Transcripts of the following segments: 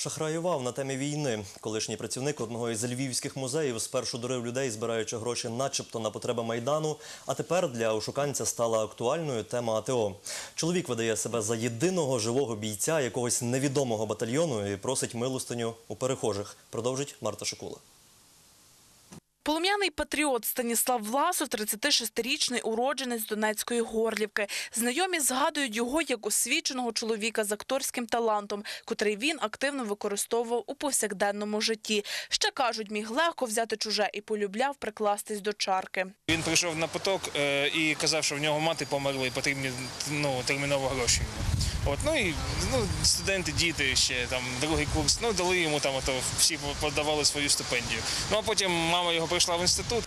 Шахраював на темі війни. Колишній працівник одного із львівських музеїв спершу дурив людей, збираючи гроші, начебто на потреби майдану. А тепер для ошуканця стала актуальною тема АТО. Чоловік видає себе за єдиного живого бійця якогось невідомого батальйону і просить милостиню у перехожих. Продовжить Марта Шикула. Полум'яний патріот Станіслав Власов, 36-річний уродженець Донецької Горлівки. Знайомі згадують його як освіченого чоловіка з акторським талантом, котрий він активно використовував у повсякденному житті. Ще кажуть, міг легко взяти чуже і полюбляв прикластись до чарки. Він прийшов на поток е, і казав, що в нього мати померла і потрібні ну, терміново гроші. От, ну і ну, студенти, діти ще там другий курс, ну дали йому там, ото всі подавали свою стипендію. Ну а потім мама його прийшла в інститут.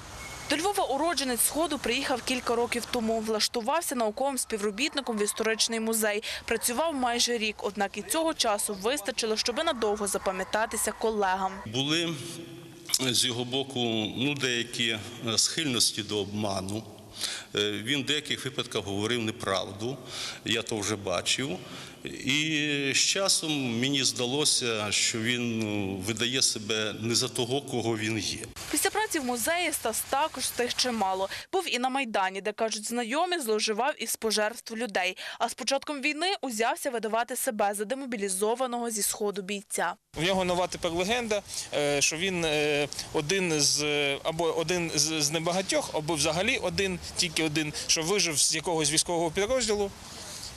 До Львова уродженець Сходу приїхав кілька років тому. Влаштувався науковим співробітником в історичний музей. Працював майже рік, однак і цього часу вистачило, щоби надовго запам'ятатися колегам. Були з його боку ну, деякі схильності до обману. Е, Він в деяких випадках говорив неправду, я то вже бачив. І з часом мені здалося, що він ну, видає себе не за того, кого він є. Після праці в музеї Стас також встиг чимало. Був і на Майдані, де, кажуть, знайомі зловживав із пожертв людей. А з початком війни узявся видавати себе за демобілізованого зі Сходу бійця. В нього нова тепер легенда, е, що він е, один з або один з з небагатьох, або взагалі один, тільки один, що вижив з якогось військового підрозділу.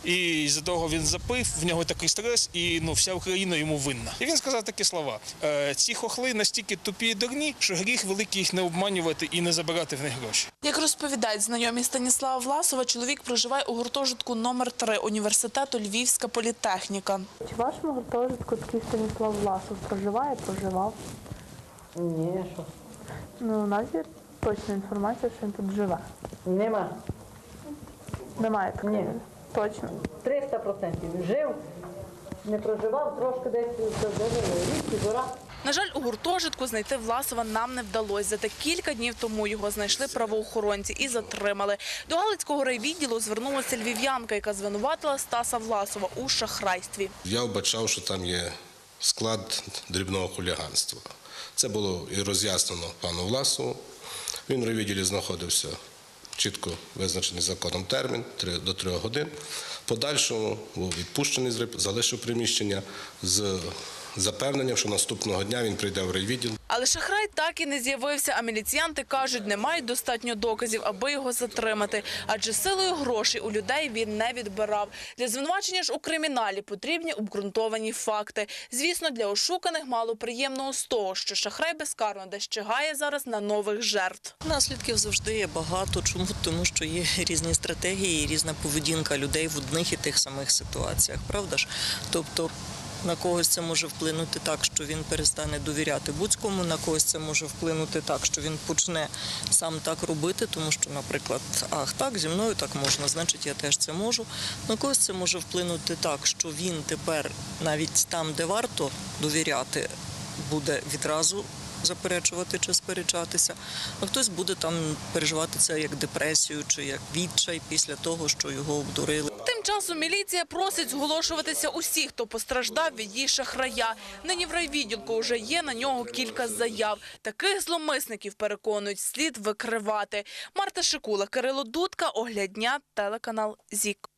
І з-за того він запив, в нього такий стрес, і ну вся Україна йому винна. І він сказав такі слова: е, ці хохли настільки тупі і дурні, що гріх великий їх не обманювати і не забирати в них гроші. Як розповідають знайомі Станіслава Власова, чоловік проживає у гуртожитку номер 3 університету Львівська політехніка. Чи в вашому гуртожитку такий Станіслав Власов проживає, проживав? Ні, що? Ну, у нас є точна інформація, що він тут живе. Нема. Немає такої. Ні. Точно. 300% жив, не проживав, трошки десь рік, півтора. На жаль, у гуртожитку знайти Власова нам не вдалося. Зате кілька днів тому його знайшли правоохоронці і затримали. До Галицького райвідділу звернулася львів'янка, яка звинуватила Стаса Власова у шахрайстві. Я вбачав, що там є склад дрібного хуліганства. Це було і роз'яснено пану Власову. Він в відділі знаходився чітко визначений законом термін до трьох годин. Подальшому був відпущений залишив приміщення з запевненням, що наступного дня він прийде в райвідділ. Але шахрай так і не з'явився, а міліціянти кажуть, не мають достатньо доказів, аби його затримати. Адже силою грошей у людей він не відбирав. Для звинувачення ж у криміналі потрібні обґрунтовані факти. Звісно, для ошуканих мало приємного з того, що шахрай безкарно десь чигає зараз на нових жертв. Наслідків завжди є багато. Чому? Тому що є різні стратегії, і різна поведінка людей в одних і тих самих ситуаціях, правда ж? Тобто на когось це може вплинути так, що він перестане довіряти будь-кому, на когось це може вплинути так, що він почне сам так робити, тому що, наприклад, ах, так, зі мною так можна, значить, я теж це можу. На когось це може вплинути так, що він тепер навіть там, де варто довіряти, буде відразу заперечувати чи сперечатися, а хтось буде там переживати це як депресію чи як відчай після того, що його обдурили часу міліція просить зголошуватися усіх, хто постраждав від її шахрая. Нині в райвідділку вже є на нього кілька заяв. Таких зломисників переконують слід викривати. Марта Шикула, Кирило Дудка, оглядня, телеканал Зік.